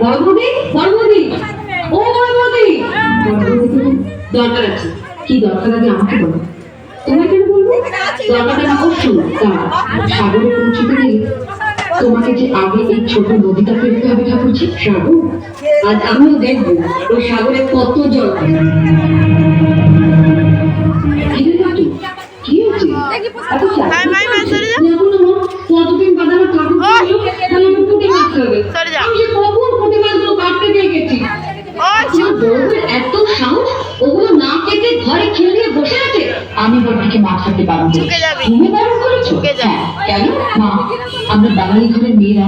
বড়বৌদি বড়বৌদি ও দরকারটা না দাঁড়া সাগরে পৌঁছতে তোমাকে যে আগে এই ছোট নদীটা পেরোতে হবে ঠাকুরজি, সাগর, আজ আমিও দেখব। ওই সাগরে কত জল এত মা। ছিল, তাহলে আমি সাহস ওগুলো না কেটে ঘরে বসে আছে। বড়কে মাছ খেতে পারব। তুমি বারণ করেছ। হ্যাঁ, কেন? মা আমরা বাঙালি ঘরের মেয়েরা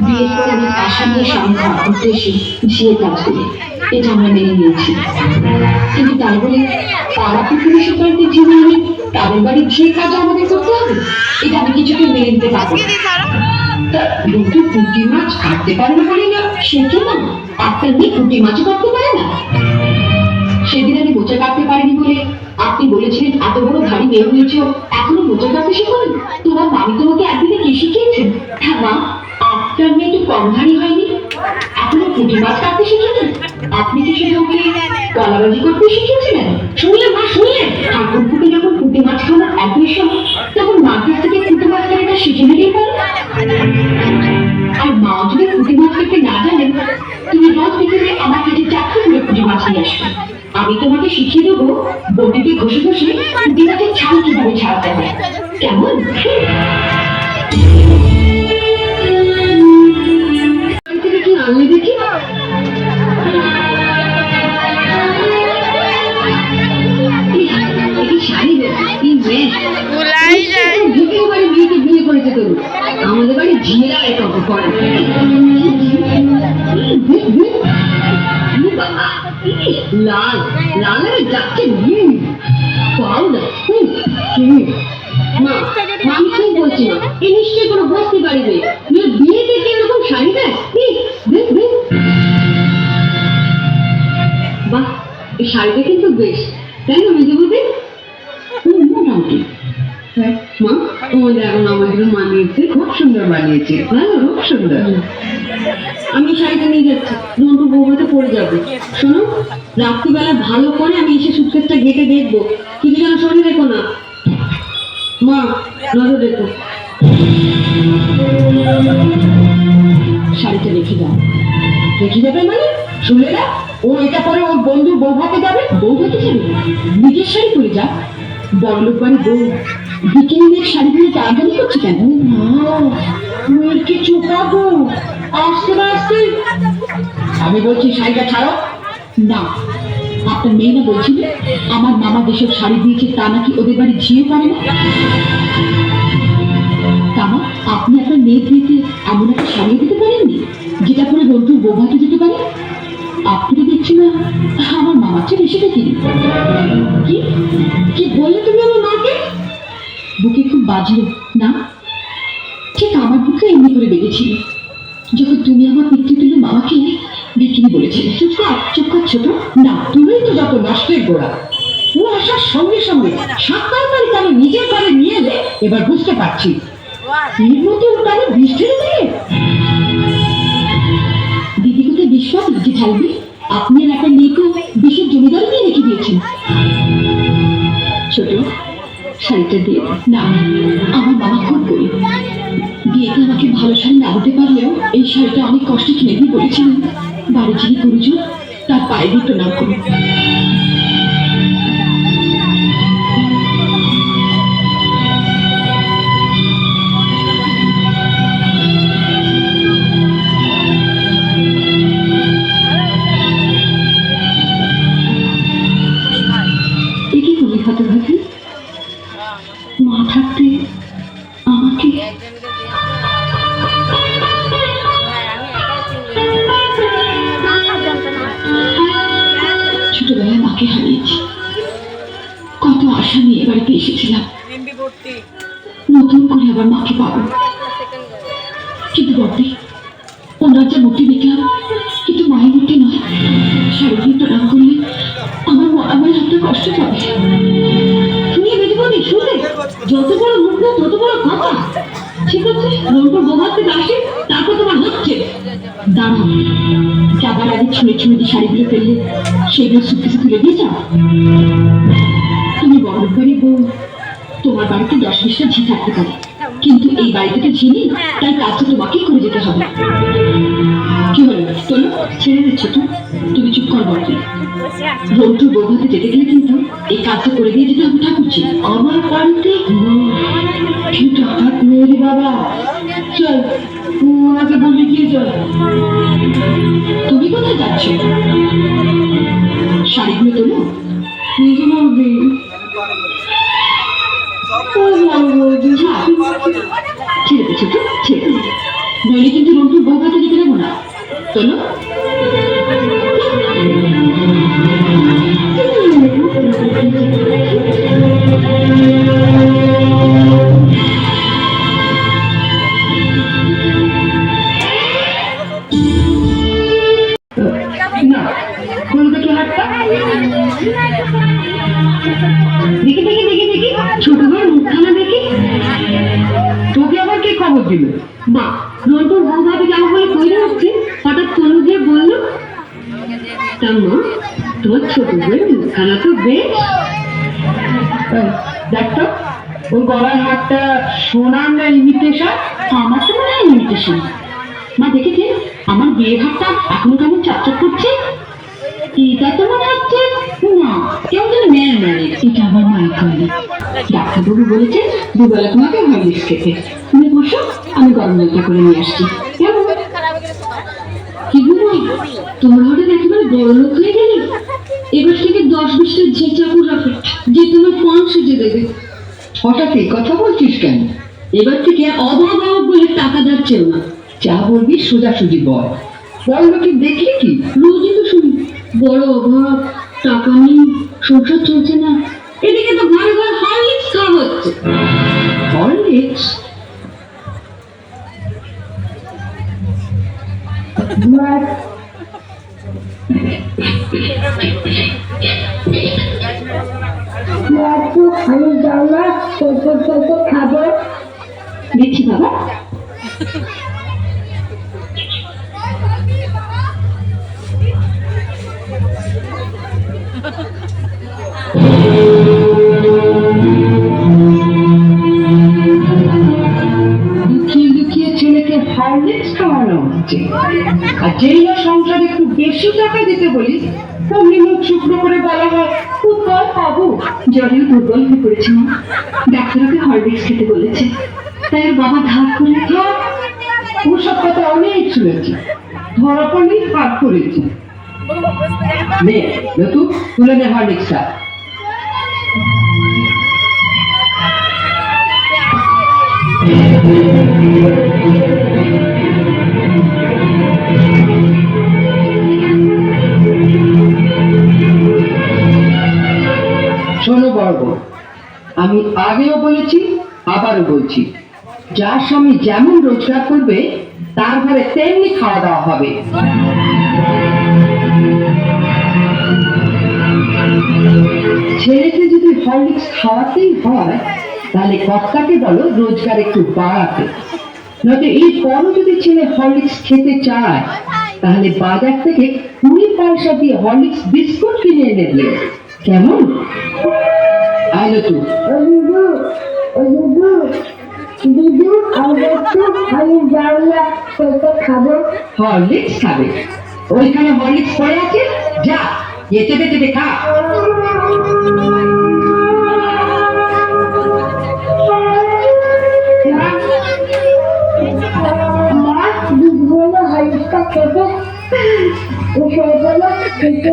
বিয়ে করে আশা নিয়ে স্বামী ঘর করতে কাজ করি। এটা আমরা মেনে কিন্তু তাই বলে প্রতিবেশী বাড়িতে জীবন তাদের কাজ আমাদের করতে হবে, এটা আমি কিছুকে মেনে নিতে পারব তা পুঁটি মাছ কাটতে না বলি না পুঁটি কাটতে না। সেদিন আমি মোচা কাটতে পারিনি বলে আপনি বলেছিলেন, এত বড় ভারী মেয়ে হয়েছ, এখনও মোচা কাটতে শিখুন তোমার মামি তোমাকে একদিনে কি শিখিয়েছেন হ্যাঁ মা আপনার মেয়ে একটু কম ভারী হয়নি। এখনও পুঁটি মাছ কাটতে শিখেছেন? আপনি কি শুধু ওকে কলাবাজি করতে শিখিয়েছিলেন? শুনলেন, মা, শুনলেন? ঠাকুর পুঁটি যখন পুঁটি মাছ খাওয়ার একই সময় তখন মার কাছ থেকে পুঁটি মাছ কাটাটা শিখে নিলেই পারো। আর মা যদি পুঁটি মাছ খেতে না জানেন, তুমি রোজ বিকেলে আমার কাছে চারটে করে পুঁটি মাছ নিয়ে আসবে। আমি তোমাকে শিখিয়ে দেবো, বটিতে ঘষে ঘষে পুঁটি ছাল কীভাবে ছাড়াতে হয়। কেমন? হুম, পাও না মা, আমি ঠিক বলছি না এ নিশ্চয়ই কোনো বস্তি বাড়ি নেই মেয়ে বিয়ে থেকে এরকম শাড়ি দেয় বাহ এই শাড়িটা কিন্তু বেশ তাই না মেজবুদি হুম মোটামুটি মা তোমাদের এখন আমাদের মানিয়েছে খুব সুন্দর বানিয়েছে। হ্যাঁ খুব সুন্দর। আমি শাড়িটা নিয়ে যাচ্ছি দুটো বৌমাতে পরে যাবে। শোনো, রাত্রিবেলা ভালো করে আমি এসে সুটকেসটা গেটে দেখব। কিছু যেন শরীর রেখো না। মা, নজর রেখো। শাড়িটা রেখে দাও। রেখে যাবে মানে? শুনে না? ও এটা পরে ওর বন্ধু বউ ভাতে যাবে? বউ ভাতে যাবে? নিজের শাড়ি পরে যা বড়লোক বাড়ি বউ, বিকেলের শাড়ি পরে করছে কেন? মেয়েকে চুপাবো, আসতে আসতে আমি বলছি, শাড়িটা ছাড়ো। না আপনার মেয়ে না বলছিল আমার মামা দেশের শাড়ি দিয়েছে তা নাকি ওদের বাড়ি ঝিয়ে পারে না? তামা আপনি আপনার মেয়ে বিয়েতে এমন একটা শাড়ি দিতে পারেননি, যেটা পরে বন্ধুর বৌভাতে যেতে পারে? আপনি দেখছি না? আমার মামার চেয়ে বেশি দেখিনি কি? কি বললে তুমি আমার মাকে? বুকে খুব বাজলো। না, ঠিক আমার বুকে এমনি করে বেঁধেছিল। যখন তুমি আমার পিতৃ তুলে মামাকে বিকিনি বলেছিলে। চুপ কর চুপ কর ছোট। না, তুমিই তো যত নষ্টের গোড়া। ও আসার সঙ্গে সঙ্গে সাত তাড়াতাড়ি তাহলে নিজের ঘরে নিয়ে এলে, এবার বুঝতে পারছি। এর দিলে দিদি কোথায় বিশ্বাস যে থাকবে আপনি আর একটা মেয়েকেও বিশেষ জমিদার নিয়ে রেখে দিয়েছেন? ছোট, শাড়িটা দিয়ে না, আমার মামা খুব করি বিয়েতে আমাকে ভালো শাড়ি না দিতে পারলেও এই শাড়িটা অনেক কষ্টে কিনে দিয়ে বলেছিলেন। বাড়ি যিনি গুরুজন তার পায়ে দিয়ে না করুন। বাড়িতে এসেছিলাম। নতুন করে আবার মাকে পাবো। কিন্তু বটে ওনার যে মূর্তি দেখলাম কিন্তু মায়ের মূর্তি নয়। শারীরিক প্রণাম করলে আমার আমার হাতে কষ্ট পাবে। যত বড় মুখ না তত বড় কথা। ঠিক আছে রংপুর বোমার থেকে আসে তারপর তোমার হচ্ছে। দাঁড়াও যাবার আগে ছুঁড়ে ছুঁড়ে শাড়িগুলো ফেললে সেগুলো সুটকেসে তুলে দিয়ে যাও। তোমার বাড়িতে দশ বিশটা ঝি থাকতে পারে। কিন্তু এই বাড়িতে তো ঝি নেই তাই কাজটা তোমাকেই করে যেতে হবে। কি হলো? তোলো ছেড়ে দিচ্ছ তো? তুমি চুপ কর বলতে রন্টুর বৌভাতে যেতে গেলে কিন্তু এই কাজটা করে দিয়ে যেতে হবে ঠাকুরজি। আমার বাড়িতে কি টাকার মেয়ে বাবা। চল ওনাকে বলে গিয়ে চল। বলল, তা মা তোর ছোট ভাই মুখখানা তো বেশ ওর গলার হাতটা সোনার না ইমিটেশন আমার তো মনে হয় ইমিটেশন মা দেখেছে আমার বিয়ের হাতটা এখন কেমন করছে? এটা তো মনে হচ্ছে, না, কেউ যেন মেয়ের মানে এটা আবার মায়ের ডাক্তারবাবু বলেছে দুবেলা তোমাকে খেতে। তুমি বসো, আমি গরম জলটা করে নিয়ে আসছি। তোমার হঠাৎ একেবারে বড় লোক হয়ে গেলে? এবার থেকে দশ বিশটা ঝে চাকর রাখো যে তোমার পান সেজে দেবে। হঠাৎ কথা বলছিস কেন? এবার থেকে অভাব অভাব বলে টাকা যাচ্ছেও না। যা বলবি সোজাসুজি বল। বল লোকে দেখলি কি? রোজই তো শুনি, বড় অভাব, টাকা নেই, সংসার চলছে না। এদিকে তো ঘরে ঘরে হরলিক্স খাওয়া হচ্ছে। হরলিক্স? একটু আমি যাও না দেখছি বাবা আর যেই না সংসারে একটু বেশি টাকা দিতে বলিস অমনি মুখ শুকনো করে বলা হয় খুব কর পাবো। জ্বরেও দুর্বল হয়ে পড়েছে মা। ডাক্তারকে হরলিক্স খেতে বলেছে। তাই ওর বাবা ধার করে, থাক ওসব কথা অনেক শুনেছি। ধরা পড়লেই ভাগ করেছি। নে নতু তুলে নে হরলিক্সটা। শোনো আগেও বলেছি, আবারও বলছি যার স্বামী যেমন রোজগার করবে, তার ঘরে তেমনি খাওয়া দাওয়া হবে। ছেলেকে যদি হরলিক্স খাওয়াতেই হয়, তাহলে কর্তাকে বলো রোজগার একটু বাড়াতে। নয়তো এই পরও যদি ছেলে হরলিক্স খেতে চায়, তাহলে বাজার থেকে কুড়ি পয়সা দিয়ে হরলিক্স বিস্কুট কিনে এনে দিও। কেমন? আইলো তুই দিদু দিদু দিদু আমি একটু আমি না ছোট খাব। হরলিক্স খাবে ওইখানে হরলিক্স পড়ে আছে? যা যেতে যেতে খা। খেতে সবাই বলো খেতে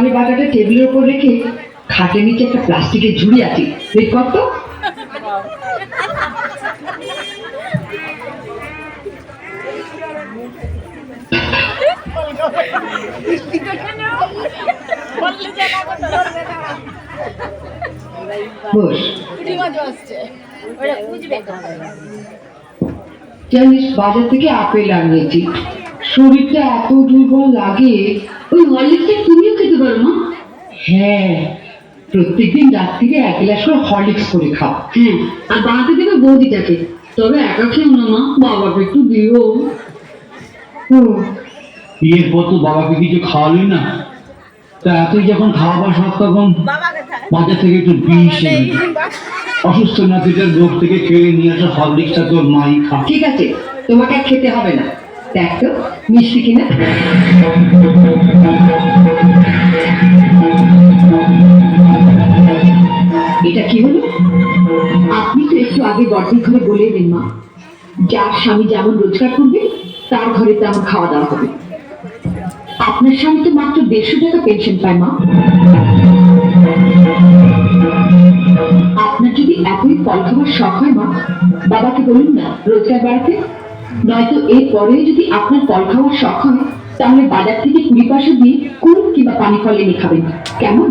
পানের বাটাটা টেবিলের উপর রেখে খাটের নিচে একটা প্লাস্টিকের ঝুড়ি আছে বের কর তো জানিস বাজার থেকে আপেল আনিয়েছি। শরীরটা এত দুর্বল লাগে ওই হরলিক্সটা তুমিও খেতে পারো মা। হ্যাঁ প্রত্যেকদিন রাত্রিরে এক গ্লাস করে হরলিক্স করে খাও। হ্যাঁ আর বানাতে দেবে বৌদিটাকে। তবে একা খেও না মা বাবাকে একটু দিও। বিয়ের পর তো বাবাকে কিছু খাওয়ালি না। তা এতই যখন খাওয়াবার শখ তখন বাজার থেকে একটু বিষ। অসুস্থ নাতিটার রোগ থেকে কেড়ে নিয়ে আসা হরলিক্সটা তোর মাই খা ঠিক আছে তোমাকে আর খেতে হবে না। দেখ তো মিষ্টি কিনা? এটা কি হলো? আপনি তো একটু আগে বর্দির ঘরে বলে দেন, মা। যার স্বামী যেমন রোজগার করবে, তার ঘরে তেমন খাওয়া দাওয়া হবে। আপনার স্বামী তো মাত্র দেড়শো টাকা পেনশন পায়, মা। আপনার যদি এতই ফল খাবার শখ হয়, মা, বাবাকে বলুন না, রোজগার বাড়াতে। নয়তো এর পরে যদি আপনার ফল খাওয়ার শখ হয়, তাহলে বাজার থেকে কুড়ি পয়সা দিয়ে কুড়ি কিংবা পানি ফল এনে খাবেন। কেমন?